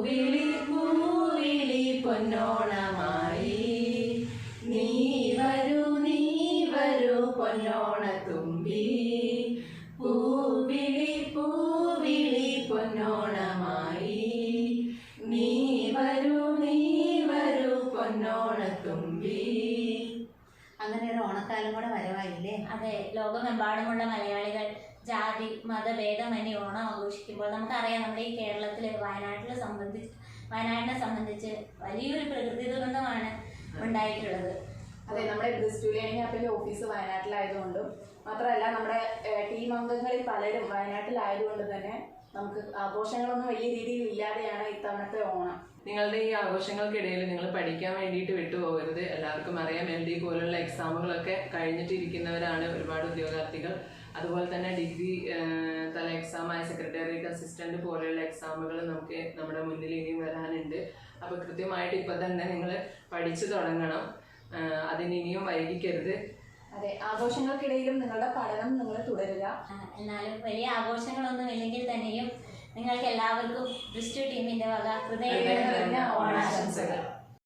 പൂവിളി പൂവിളി പൊന്നോണമായി. നീ വരൂ നീ വരൂ പൊന്നോണ തുമ്പി. പൂവിളി പൂവിളി പൊന്നോണമായി. നീ വരൂ നീ വരൂ പൊന്നോണ തുമ്പി. അങ്ങനെ ഒരു ഓണക്കാലം കൂടെ വരവായില്ലേ? അതെ ലോകമെമ്പാടുമുള്ള മലയാളികൾ ജാതി മതഭേദമന്യേ ഓണം ആഘോഷിക്കുമ്പോൾ നമുക്കറിയാം നമ്മുടെ ഈ കേരളത്തിൽ വയനാട്ടിലെ സംബന്ധിച്ച് വയനാടിനെ സംബന്ധിച്ച് വലിയൊരു പ്രകൃതി ദുരന്തമാണ് ഉണ്ടായിട്ടുള്ളത്. അതെ നമ്മുടെ ബ്രിസ്റ്റു ലേണിംഗ് ഓഫീസ് വയനാട്ടിലായതുകൊണ്ടും മാത്രമല്ല നമ്മുടെ ടീം അംഗങ്ങളിൽ പലരും വയനാട്ടിലായതുകൊണ്ട് തന്നെ നമുക്ക് ആഘോഷങ്ങളൊന്നും വലിയ രീതിയിൽ ഇല്ലാതെയാണ് ഇത്തവണത്തെ ഓണം. നിങ്ങളുടെ ഈ ആഘോഷങ്ങൾക്കിടയിൽ നിങ്ങൾ പഠിക്കാൻ വേണ്ടിയിട്ട് വിട്ടുപോകരുത്. എല്ലാവർക്കും അറിയാം എൽ ഡി പോലുള്ള എക്സാമുകളൊക്കെ കഴിഞ്ഞിട്ടിരിക്കുന്നവരാണ് ഒരുപാട് ഉദ്യോഗാർത്ഥികൾ. അതുപോലെ തന്നെ ഡിഗ്രി തല എക്സാമായ സെക്രട്ടേറിയറ്റ് അസിസ്റ്റന്റ് പോലെയുള്ള എക്സാമുകൾ നമുക്ക് നമ്മുടെ മുന്നിൽ ഇനിയും വരാനുണ്ട്. അപ്പോൾ കൃത്യമായിട്ട് ഇപ്പം തന്നെ നിങ്ങൾ പഠിച്ചു തുടങ്ങണം. അതിന് ഇനിയും വൈകിക്കരുത്. അതെ ആഘോഷങ്ങൾക്കിടയിലും നിങ്ങളുടെ പഠനം നിങ്ങൾ തുടരുക. എന്നാലും വലിയ ആഘോഷങ്ങളൊന്നും ഇല്ലെങ്കിൽ തന്നെയും നിങ്ങൾക്ക് എല്ലാവർക്കും ദൃഷ്ടു ടീമിന്റെ വക ഹൃദയം ഹൃദയം ഓണാശംസകൾ